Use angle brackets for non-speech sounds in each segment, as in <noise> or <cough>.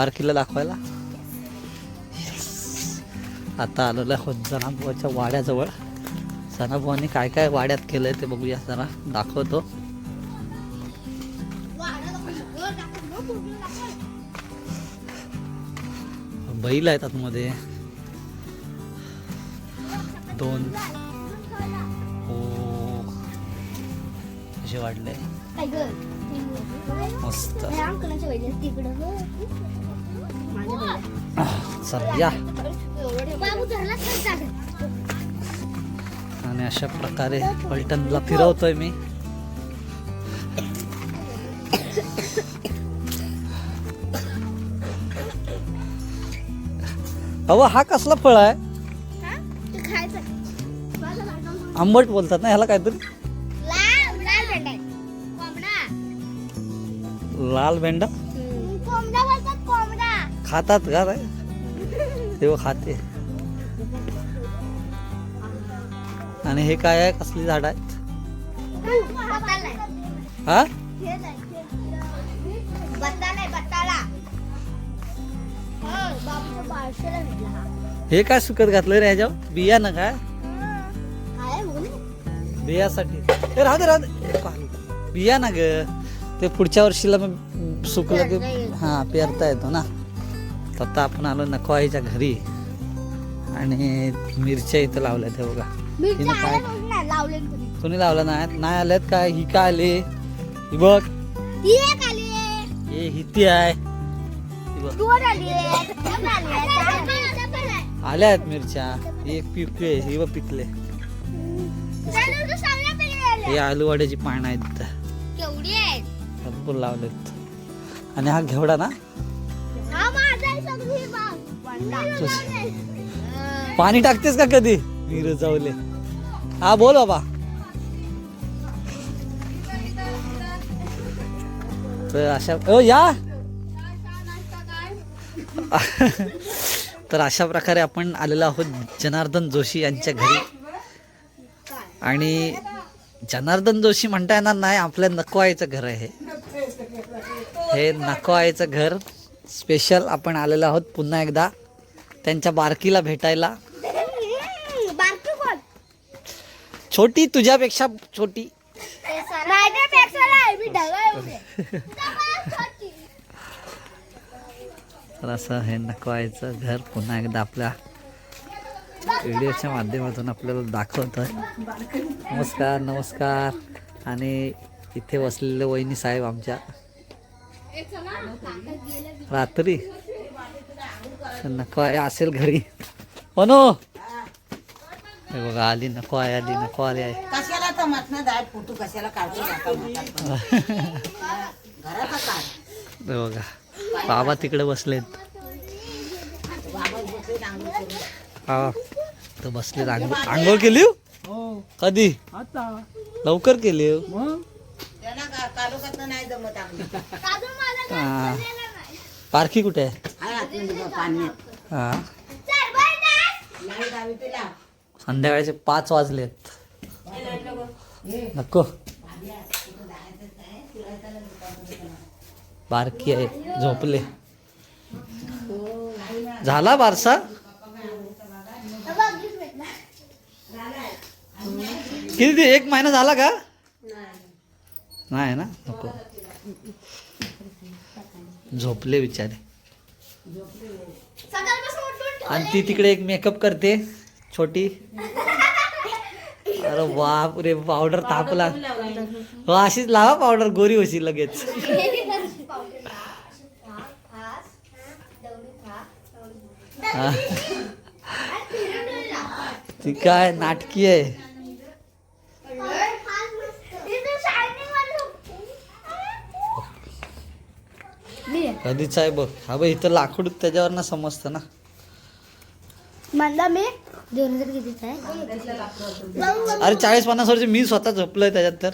बारकीला दाखवायला. आता आलेलो आहोत जनाबुवाच्या वाड्याजवळ. जनाबुवांनी काय काय वाड्यात केलंय ते बघूया जरा. दाखवतो. बैल आहेत आतमध्ये. दोन. हो. कसे वाढले? मस्त. चल या. आणि अशा प्रकारे पलटणला फिरवतोय मी. अहो हा कसला फळ आहे? आंबट बोलतात ना ह्याला काहीतरी? लाल भेंडा? खातात का रे तेव्हा खाते. आणि हे काय आहे? कसली झाड आहेत हा? हे काय सुकत घातलं रे ह्याच्यावर? बिया ना काय? बियासाठी. ए, राहू दे राहू दे. बिया ना ग. ते पुढच्या वर्षीला मग सुकलं की हा पेरता येतो ना. तर आता आपण आलो नकवाईच्या घरी. आणि मिरच्या इथं लावल्या ते बघा. हिनं काय कोणी लावलं नाही? नाही आल्यात काय? ही काय आले? ही बघ. हे हिती आहे. ही बघ. आल्या आहेत. मिरच्या. ही एक पिकले ही बघ पिकले. हे आलूवाड्याची पानं आहेत आहे भरपूर लावलेत. आणि हा घेवडा ना? पाणी टाकतेस का कधी? विहीर जावले हा बोल बाबा. तर अशा ओ या. <laughs> तर अशा प्रकारे आपण आलेलो आहोत जनार्दन जोशी यांच्या घरी. आणि जनार्दन जोशी म्हणता येणार नाही आपल्या नकवायचं घर आहे. हे. हे नकवायचं घर. स्पेशल आपण आलेलो आहोत पुन्हा एकदा. त्यांच्या बारकीला भेटायला? छोटी तुझ्यापेक्षा छोटी. तर असं हे नकवायचं घर पुन्हा एकदा आपल्या व्हिडिओच्या माध्यमातून आपल्याला दाखवतोय. नमस्कार नमस्कार. आणि इथे बसलेले वहिनी साहेब आमच्या. रात्री? नको आहे असेल घरी. हो नो हे बघा आली नको आहे आली नको आली आहे कशाला तर म्हटलं जाय फोटो कशाला काढतो बघा बाबा तिकडे बसलेत. हा तर बसलेत. आंघोळ आंघोळ केली? हो? कधी? लवकर केली? नाही जमत हा. पारखी कुठे? आहे आतमध्ये पाण्यात हा. लाइट तिला. संध्याकाळचे पाच वाजलेत. नको. बारकी आहे झोपले. झाला बारसा. किती ते- एक महिना झाला का? नाही ना? नको. झोपले बिचारे. आणि ती तिकडे एक मेकअप करते छोटी. अरे बाप रे पावडर तापला. हो अशीच लावा पावडर गोरी होशी लगेच. ती काय नाटकी आहे. कधीच आहे बघ. हा बघ इथं लाकूड त्याच्यावर ना समजतं ना. म्हणला मी दोन हजार कितीच आहे? अरे चाळीस पन्नास वर्ष मी स्वतः झोपलोय त्याच्यात तर.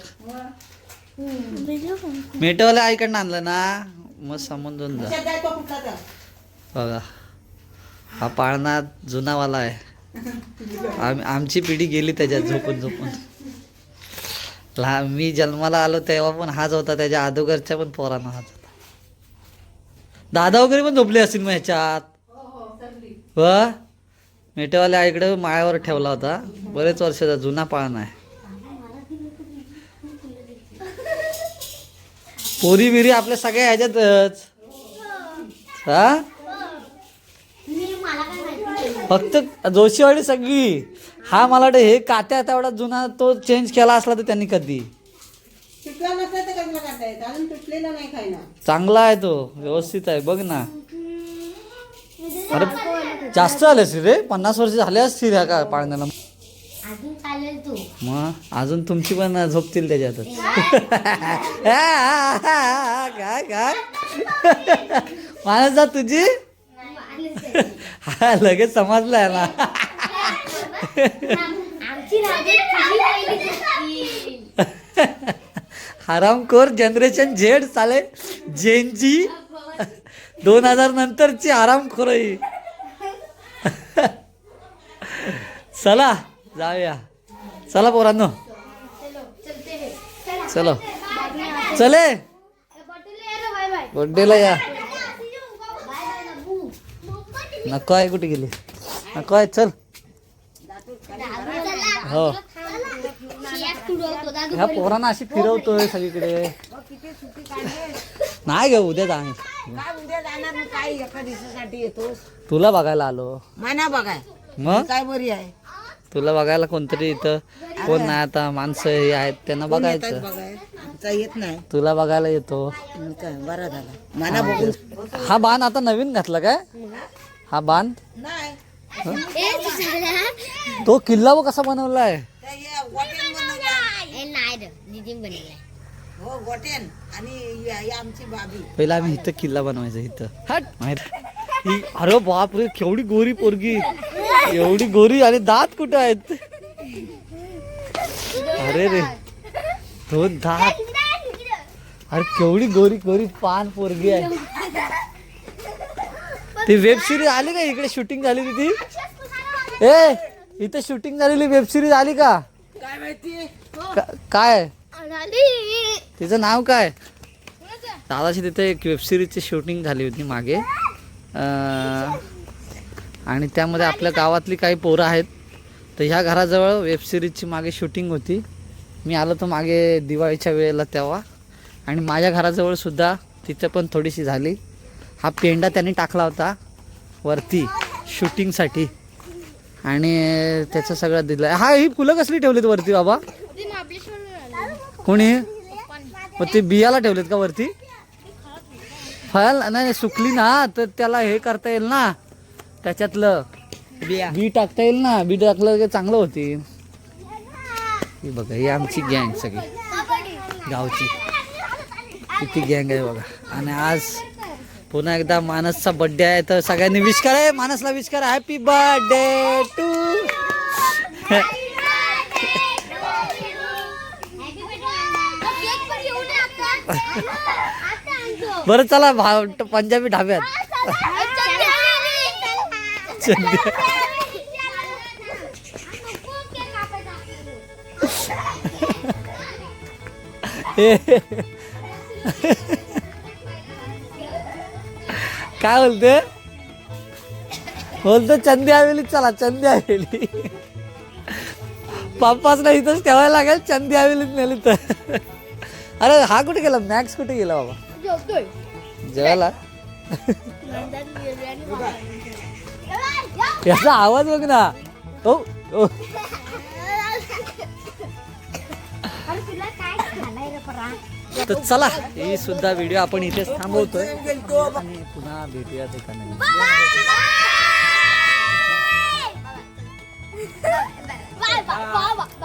मेटवाल्या आईकडनं आणलं ना. मग समजून जा. बघा. हा पाळणा जुनावाला आहे. आम आमची पिढी गेली त्याच्यात झोपून झोपून. लहान मी जन्माला आलो तेव्हा पण हाच होता. त्याच्या अगोदरच्या पण पोरांना हाच होता. दादा वगैरे पण झोपले असतील मग ह्याच्यात? व? मेटेवाल्या आईकडे माळ्यावर ठेवला होता. बरेच वर्षाचा जुना पाळणा आहे. पोरी बिरी आपल्या सगळ्या ह्याच्यातच. हा? फक्त जोशीवाडी सगळी. हा मला वाटतं हे कात्या तेवढा जुना तो चेंज केला असला तर त्यांनी कधी. तुटला नसला तर कसला करता येत. अजून तुटलेला नाही काय ना चांगला आहे तो. व्यवस्थित आहे. बघ ना. अरे जास्त आले असतील रे? पन्नास वर्ष झाले असतील ह्या का पाळण्याला. अजून चालेल तू. मग? अजून तुमची पण झोपतील त्याच्यातच. काय काय माणूस जा तुझी? हा लगेच समजलाय ना आमची राजे तुझी पहिली दिसतील. हरामखोर जनरेशन झेड चाले जेनजी दोन हजार नंतरची आरामखोर ही. चला जाऊया. चला पोरांनो. चलो. चले. बड्डेला या. नको आहे कुठे गेली. नको आहे चल. हो. ह्या पोरांना अशी फिरवतोय सगळीकडे. नाही ग उद्या जा काय उद्या जाणार मग काय एका दिवसासाठी येतोस? तुला बघायला आलो. मना बघाय. मग? काय बरी आहे? तुला बघायला कोणतरी इथं कोण नाही आता माणसं हे आहेत त्यांना बघायचं. बघाय? आमचा येत नाही. तुला बघायला येतो. मग काय बरा झाला. मना बघून. हा बाण आता नवीन घातला काय? हा बाण? नाही. तू किल्ला व कसा बनवलाय? हे बनवला ए, हो गोटेन आणि आमची बाबी पहिला आम्ही इथं किल्ला बनवायचा इथं. हट! माहीत ही- अरे बाप रे केवढी गोरी पोरगी. एवढी गोरी आणि दात कुठं आहेत? अरे रे. दोन दात. अरे केवढी गोरी गोरी पान पोरगी आहे. ती वेब सिरीज आली का? इकडे शूटिंग झाली ती? ए इथे शूटिंग झालेली वेब सिरीज आली का? काय माहिती? का- काय. तिचं नाव काय? दादाची तिथे एक वेबसिरीजची शूटिंग झाली होती मागे. आणि त्यामध्ये आपल्या गावातली काही पोरं आहेत. तर ह्या घराजवळ वेबसिरीजची मागे शूटिंग होती. मी आलो तर मागे दिवाळीच्या वेळेला तेव्हा. आणि माझ्या घराजवळ सुद्धा तिथं पण थोडीशी झाली. हा पेंडा त्यांनी टाकला होता वरती शूटिंगसाठी आणि त्याचं सगळं दिलं हा ही फुलं कसली ठेवलीत वरती बाबा? कोणी मग ते बियाला ठेवलेत का वरती? फळ नाही सुकली ना तर त्याला हे करता येईल ना. त्याच्यातलं बिया. बी टाकता येईल ना. बी टाकलं की चांगलं होती. ही बघा ही आमची गँग सगळी. गावची. किती गँग आहे बघा. आणि आज पुन्हा एकदा मानसचा बर्थडे आहे तर सगळ्यांनी विश करा. मानसला विश करा. हॅपी बर्थडे टू केक पण घेऊन ये आता. आता आणतो. बरं चला भा पंजाबी ढाब्यात. काय बोलते? बोलतो चंदी हवेली चला चंदी हवेली. पप्पाच नाही इथंच ठेवायला लागेल चंदी हवेलीत नेली तर. अरे हा कुठे गेला? मॅक्स कुठे गेला बाबा? जेवायला? याचा आवाज बघ ना. ओ ओ. तर चला ही सुद्धा व्हिडिओ आपण इथेच थांबवतोय. पुन्हा भेटूया एका नवीन बाय बाय बाय.